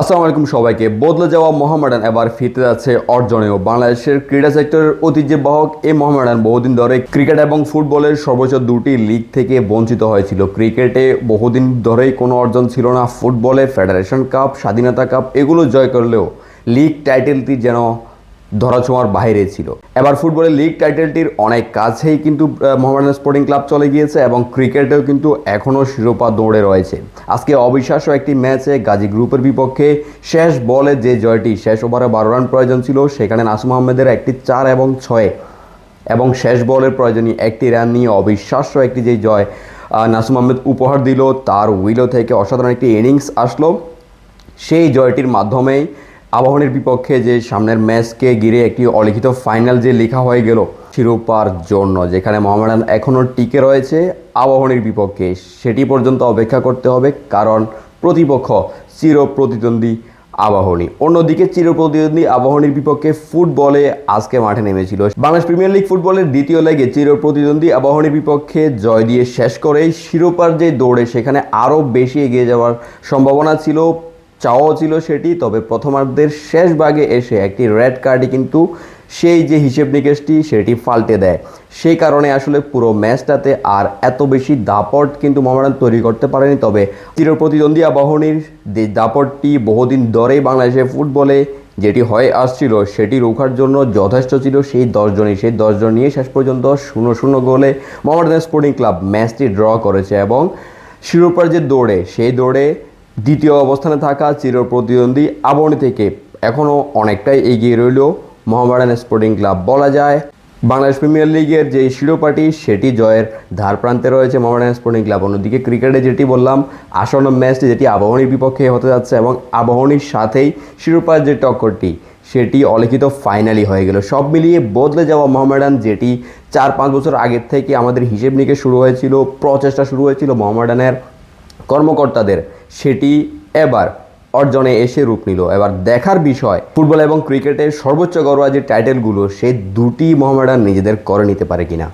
আসসালামু আলাইকুম সবাইকে। বদলে যাওয়া মোহামেডান এবার ফিরতে যাচ্ছে অর্জনেও। বাংলাদেশের ক্রীড়া সেক্টরের ঐতিহ্যবাহক এই মোহামেডান বহুদিন ধরে ক্রিকেট এবং ফুটবলের সর্বোচ্চ দুটি লিগ থেকে বঞ্চিত হয়েছিল। ক্রিকেটে বহুদিন ধরেই কোনো অর্জন ছিল না। ফুটবলে ফেডারেশন কাপ স্বাধীনতা কাপ এগুলো জয় করলেও লিগ টাইটেলটি যেন ধরাছোঁয়ার বাইরে ছিল। এবার ফুটবলের লিগ টাইটেলটির অনেক কাছেই কিন্তু মোহামেডান স্পোর্টিং ক্লাব চলে গিয়েছে এবং ক্রিকেটেও কিন্তু এখনও শিরোপা দৌড়ে রয়েছে। আজকে অবিশ্বাস্য একটি ম্যাচে গাজী গ্রুপের বিপক্ষে শেষ বলে যে জয়টি শেষ ওভারে বারো রান প্রয়োজন ছিল, সেখানে নাসুম আহমেদের একটি চার এবং ছয়ে। এবং শেষ বলের প্রয়োজনীয় একটি রান নিয়ে অবিশ্বাস্য একটি যে জয় নাসুম আহমেদ উপহার দিল। তার উইলো থেকে অসাধারণ একটি ইনিংস আসলো। সেই জয়টির মাধ্যমেই আবাহনীর বিপক্ষে যে সামনের ম্যাচকে ঘিরে একটি অলিখিত ফাইনাল যে লেখা হয়ে গেল, শিরোপার জন্য, যেখানে মোহামেডান এখনও টিকে রয়েছে আবাহনীর বিপক্ষে। সেটি পর্যন্ত অপেক্ষা করতে হবে, কারণ প্রতিপক্ষ চির প্রতিদ্বন্দ্বী আবাহনী। অন্যদিকে চির প্রতিদ্বন্দ্বী আবাহনীর বিপক্ষে ফুটবলে আজকে মাঠে নেমেছিল। বাংলাদেশ প্রিমিয়ার লিগ ফুটবলের দ্বিতীয় লেগে চির প্রতিদ্বন্দ্বী আবাহনীর বিপক্ষে জয় দিয়ে শেষ করেই শিরোপার যে দৌড়ে, সেখানে আরও বেশি এগিয়ে যাওয়ার সম্ভাবনা ছিল চাওয়াও ছিল সেটি, তবে প্রথমার্ধের শেষ ভাগে এসে একটি রেড কার্ডে কিন্তু সেই যে হিসেব নিকেশটি সেটি পাল্টে দেয়। সেই কারণে আসলে পুরো ম্যাচটাতে আর এত বেশি দাপট কিন্তু মোহামেডান তৈরি করতে পারেনি, তবে চির প্রতিদ্বন্দ্বী আবাহনীর যে দাপটটি বহুদিন ধরেই বাংলাদেশের ফুটবলে যেটি হয়ে আসছিল, সেটি রোখার জন্য যথেষ্ট ছিল। সেই দশজনই সেই দশজন নিয়ে শেষ পর্যন্ত শূন্য শূন্য গোলে মোহামেডান স্পোর্টিং ক্লাব ম্যাচটি ড্র করেছে এবং শিরোপার যে দৌড়ে, সেই দৌড়ে দ্বিতীয় অবস্থানে থাকা চির প্রতিদ্বন্দ্বী আবরণী থেকে এখনও অনেকটাই এগিয়ে রইল মোহামেডান স্পোর্টিং ক্লাব। বলা যায়, বাংলাদেশ প্রিমিয়ার লিগের যে শিরোপাটি, সেটি জয়ের ধার প্রান্তে রয়েছে মোহামেডান স্পোর্টিং ক্লাব। অন্যদিকে ক্রিকেটে যেটি বললাম, আসন্ন ম্যাচটি যেটি আবাহনীর বিপক্ষে হতে যাচ্ছে এবং আবাহনীর সাথেই শিরোপার যে টক্করটি, সেটি অলিখিত ফাইনালি হয়ে গেল। সব মিলিয়ে বদলে যাওয়া মোহামেডান, যেটি চার পাঁচ বছর আগের থেকে আমাদের হিসেব নিকেশ শুরু হয়েছিল, প্রচেষ্টা শুরু হয়েছিল মোহামেডানের কর্মকর্তাদের সেটি এবার অর্জনে এসে রূপ নিল। এবার দেখার বিষয়, ফুটবল এবং ক্রিকেটের সর্বোচ্চ গড়োয়া যে টাইটেলগুলো, সে দুটি মোহামেডান নিজেদের করে নিতে পারে কিনা।